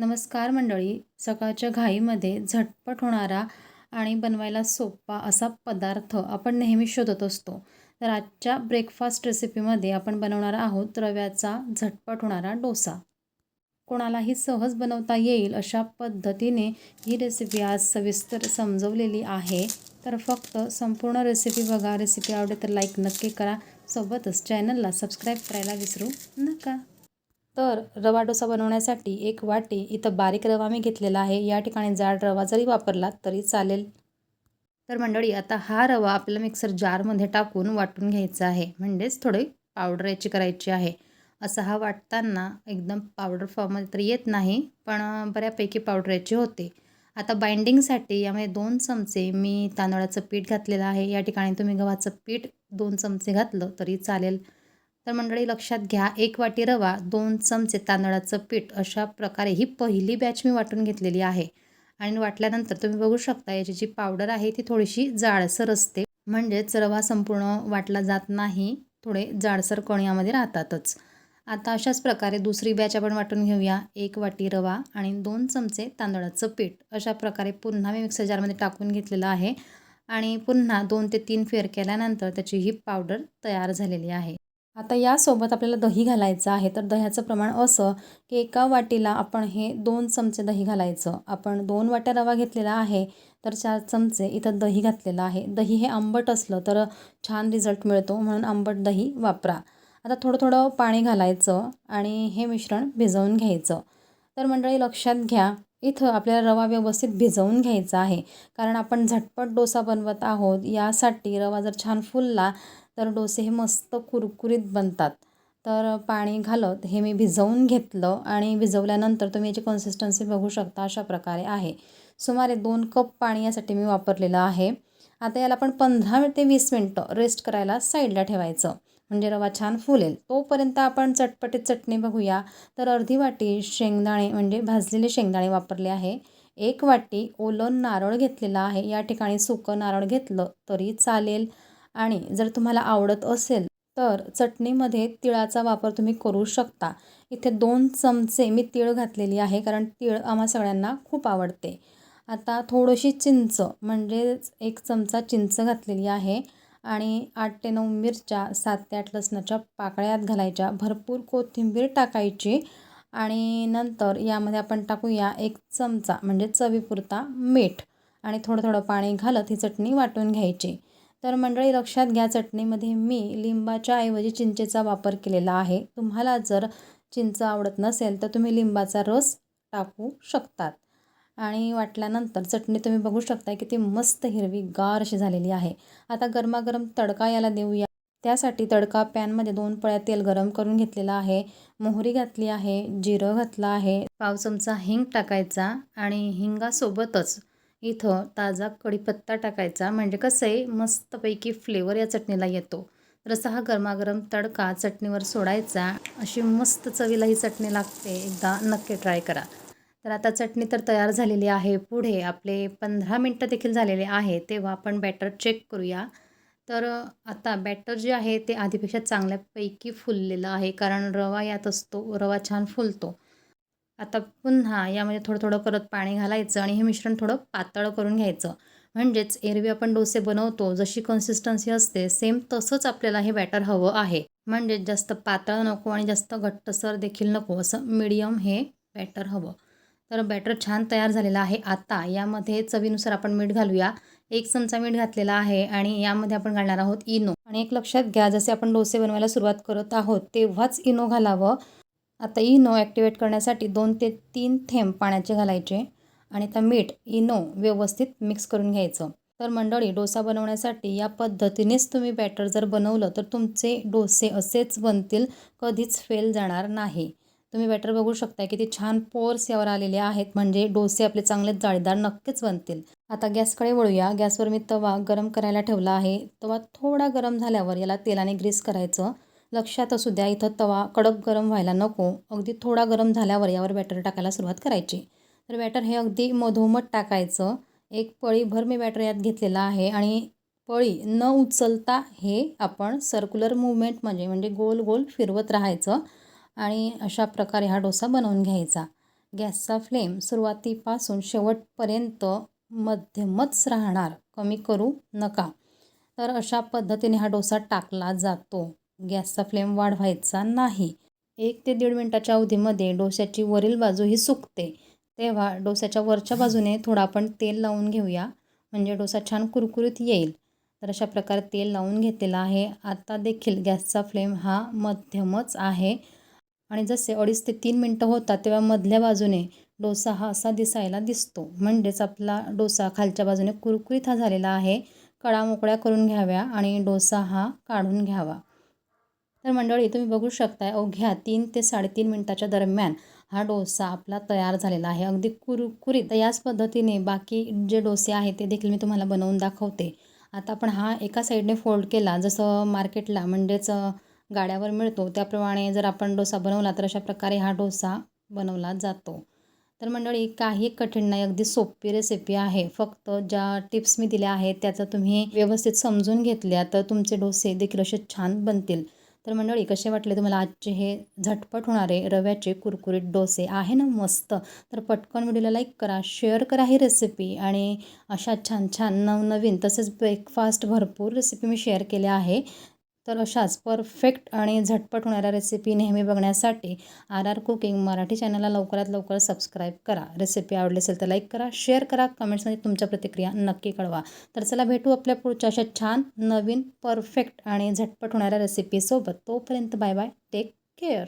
नमस्कार मंडळी. सकाळच्या घाईमध्ये झटपट होणारा आणि बनवायला सोपा असा पदार्थ आपण नेहमी शोधत असतो. तर आजच्या ब्रेकफास्ट रेसिपीमध्ये आपण बनवणार आहोत रव्याचा झटपट होणारा डोसा. कोणालाही सहज बनवता येईल अशा पद्धतीने ही रेसिपी आज सविस्तर समजवलेली आहे. तर फक्त संपूर्ण रेसिपी बघा. रेसिपी आवडे तर लाईक नक्की करा. सोबतच चॅनलला सबस्क्राईब करायला विसरू नका. तर रवा डोसा बनवण्यासाठी एक वाटी इथं बारीक रवा मी घेतलेला आहे. या ठिकाणी जाड रवा जरी वापरला तरी चालेल. तर मंडळी आता हा रवा आपल्याला मिक्सर जारमध्ये टाकून वाटून घ्यायचा आहे. म्हणजेच थोडी पावडर याची करायची आहे. असा हा वाटताना एकदम पावडर फॉर्ममध्ये तर येत नाही पण बऱ्यापैकी पावडर याची होते. आता बाइंडिंगसाठी यामध्ये दोन चमचे मी तांदळाचं पीठ घातलेलं आहे. या ठिकाणी तुम्ही गव्हाचं पीठ दोन चमचे घातलं तरी चालेल. तर मंडळी लक्षात घ्या एक वाटी रवा दोन चमचे तांदळाचं पीठ अशा प्रकारे ही पहिली बॅच मी वाटून घेतलेली आहे. आणि वाटल्यानंतर तुम्ही बघू शकता याची जी पावडर आहे ती थोडीशी जाडसर असते. म्हणजेच रवा संपूर्ण वाटला जात नाही थोडे जाडसर कण यामध्ये राहतातच. आता अशाच प्रकारे दुसरी बॅच आपण वाटून घेऊया. एक वाटी रवा आणि दोन चमचे तांदळाचं पीठ. अशा प्रकारे पुन्हा मी मिक्सर जारमध्ये टाकून घेतलेलं आहे. आणि पुन्हा दोन ते तीन फेर केल्यानंतर त्याची ही पावडर तयार झालेली आहे. आता यासोबत आपल्याला दही घालायचं आहे. तर दह्याचं प्रमाण असं की एका वाटीला आपण हे दोन चमचे दही घालायचं. आपण दोन वाट्या रवा घेतलेला आहे तर चार चमचे इथं दही घातलेलं आहे. दही हे आंबट असलं तर छान रिझल्ट मिळतो म्हणून आंबट दही वापरा. आता थोडं थोडं पाणी घालायचं आणि हे मिश्रण भिजवून घ्यायचं. तर मंडळी लक्षात घ्या इथं आपल्याला रवा व्यवस्थित भिजवून घ्यायचा आहे. कारण आपण झटपट डोसा बनवत आहोत यासाठी रवा जर छान फुलला तर डोसे हे मस्त कुरकुरीत बनतात. तर पाणी घालत हे मी भिजवून घेतलं आणि भिजवल्यानंतर तुम्ही याची कन्सिस्टन्सी बघू शकता अशा प्रकारे आहे. सुमारे दोन कप पाणी यासाठी मी वापरलेलं आहे. आता याला आपण पंधरा ते वीस मिनटं रेस्ट करायला साईडला ठेवायचं. म्हणजे रवा छान फुलेल. तोपर्यंत आपण चटपटीत चटणी बघूया. तर अर्धी वाटी शेंगदाणे म्हणजे भाजलेले शेंगदाणे वापरले आहे. एक वाटी ओलं नारळ घेतलेलं आहे. या ठिकाणी सुकं नारळ घेतलं तरी चालेल. आणि जर तुम्हाला आवडत असेल तर चटणीमध्ये तिळाचा वापर तुम्ही करू शकता. इथे दोन चमचे मी तीळ घातलेली आहे कारण तीळ आम्हा सगळ्यांना खूप आवडते. आता थोडीशी चिंच म्हणजेच एक चमचा चिंच घातलेली आहे आणि आठ ते नऊ मिरच्या सात ते आठ लसणाच्या पाकळ्यात घालायच्या. भरपूर कोथिंबीर टाकायची आणि नंतर यामध्ये आपण टाकूया एक चमचा म्हणजे चवीपुरता मीठ. आणि थोडं थोडं पाणी घालत ही चटणी वाटून घ्यायची. तर मंडळी लक्षात घ्या चटणीमध्ये मी लिंबाच्या ऐवजी चिंचेचा वापर केलेला आहे. तुम्हाला जर चिंच आवडत नसेल तर तुम्ही लिंबाचा रस टाकू शकतात. आणि वाटल्यानंतर चटणी तुम्ही बघू शकता किती मस्त हिरवी गार अशी झालेली आहे. आता गरमागरम तडका याला देऊया. त्यासाठी तडका पॅनमध्ये दोन पळ्या तेल गरम करून घेतलेला आहे. मोहरी घातली आहे जिरं घातलं आहे. पाव चमचा हिंग टाकायचा आणि हिंगासोबतच इथं ताजा कढीपत्ता टाकायचा. म्हणजे कसं आहे मस्तपैकी फ्लेवर या चटणीला येतो. तर असा हा गरमागरम तडका चटणीवर सोडायचा. अशी मस्त चवीला ही चटणी लागते. एकदा नक्की ट्राय करा. तर आता चटणी तर तयार झालेली आहे. पुढे आपले पंधरा मिनटं देखील झालेले आहे तेव्हा आपण बॅटर चेक करूया. तर आता बॅटर जे आहे ते आधीपेक्षा चांगल्यापैकी फुललेलं आहे. कारण रवा यात असतो रवा छान फुलतो. आता पुन्हा यामध्ये थोडं थोडं करत पाणी घालायचं आणि हे मिश्रण थोडं पातळ करून घ्यायचं. म्हणजेच एरवी आपण डोसे बनवतो जशी कन्सिस्टन्सी असते सेम तसंच आपल्याला हे बॅटर हवं आहे. म्हणजेच जास्त पातळ नको आणि जास्त घट्टसर देखील नको असं मीडियम हे बॅटर हवं. तर बॅटर छान तयार झालेलं आहे आता. यामध्ये चवीनुसार आपण मीठ घालूया. एक चमचा मीठ घातलेला आहे आणि यामध्ये आपण घालणार आहोत इनो. आणि एक लक्षात घ्या जसे आपण डोसे बनवायला सुरुवात करत आहोत तेव्हाच इनो घालावं. आता इनो ॲक्टिवेट करण्यासाठी दोन ते तीन थेंब पाण्याचे घालायचे आणि आता मीठ इनो व्यवस्थित मिक्स करून घ्यायचं. तर मंडळी डोसा बनवण्यासाठी या पद्धतीनेच तुम्ही बॅटर जर बनवलं तर तुमचे डोसे असेच बनतील कधीच फेल जाणार नाही. तुम्ही बॅटर बघू शकता किती छान पोर्स यावर आलेले आहेत म्हणजे डोसे आपले चांगले जाळीदार नक्कीच बनतील. आता गॅसकडे वळूया. गॅसवर मी तवा गरम करायला ठेवला आहे. तवा थोडा गरम झाल्यावर याला तेलाने ग्रीस करायचं. लक्षात असू द्या इथं तवा कडक गरम व्हायला नको. अगदी थोडा गरम झाल्यावर यावर बॅटर टाकायला सुरुवात करायची. तर बॅटर हे अगदी मधोमध टाकायचं. एक पळीभर मी बॅटर यात घेतलेला आहे आणि पळी न उचलता हे आपण सर्क्युलर मुवमेंट म्हणजे म्हणजे गोल गोल फिरवत राहायचं आणि अशा प्रकारे हा डोसा बनवून घ्यायचा. गॅसचा फ्लेम सुरुवातीपासून शेवटपर्यंत मध्यमच राहणार. कमी करू नका. तर अशा पद्धतीने हा डोसा टाकला जातो. गॅसचा फ्लेम वाढवायचा नाही. एक ते दीड मिनटाच्या अवधीमध्ये डोस्याची वरील बाजू ही सुकते. तेव्हा डोस्याच्या वरच्या बाजूने थोडं आपण तेल लावून घेऊया म्हणजे डोसा छान कुरकुरीत येईल. तर अशा प्रकारे तेल लावून घेतलेलं आहे. आता देखील गॅसचा फ्लेम हा मध्यमच आहे. आणि जसे अडीच ते तीन मिनटं होतात तेव्हा मधल्या बाजूने डोसा हा असा दिसायला दिसतो. म्हणजेच आपला डोसा खालच्या बाजूने कुरकुरीत हा झालेला आहे. कडा मोकळ्या करून घ्याव्या आणि डोसा हा काढून घ्यावा. तर मंडळी तुम्ही बघू शकताय अवघ्या तीन ते साडेतीन मिनटाच्या दरम्यान हा डोसा आपला तयार झालेला आहे. अगदी कुरकुरीत तर याच पद्धतीने बाकी जे डोसे आहेत ते देखील मी तुम्हाला बनवून दाखवते. आता आपण हा एका साईडने फोल्ड केला. जसं मार्केटला म्हणजेच गाड्यावर मिळतो त्याप्रमाणे जर आपण डोसा बनवला तर अशा प्रकारे हा डोसा बनवला जातो. तर मंडळी काही कठीण नाही अगदी सोपी रेसिपी आहे. फक्त ज्या टिप्स मी दिल्या आहेत त्याचा तुम्ही व्यवस्थित समजून घेतल्या तर तुमचे डोसे देखील असे छान बनतील. तर मंडळी कसे वाटले तुम्हाला आजचे हे झटपट होणारे रव्याचे कुरकुरीत डोसे? आहे ना मस्त? तर पटकन व्हिडिओला लाईक करा शेअर करा ही रेसिपी आणि अशा छान छान नवनवीन तसेच ब्रेकफास्ट भरपूर रेसिपी मी शेअर केल्या आहे. तर अशाच परफेक्ट आणि झटपट होणाऱ्या रेसिपी नेहमी बघण्यासाठी आर आर कुकिंग मराठी चॅनलला लवकरात लवकर सबस्क्राईब करा. रेसिपी आवडली असेल तर लाईक करा शेअर करा कमेंट्समध्ये तुमच्या प्रतिक्रिया नक्की कळवा. तर चला भेटू आपल्या पुढच्या अशा छान नवीन परफेक्ट आणि झटपट होणाऱ्या रेसिपीसोबत तोपर्यंत बाय बाय टेक केअर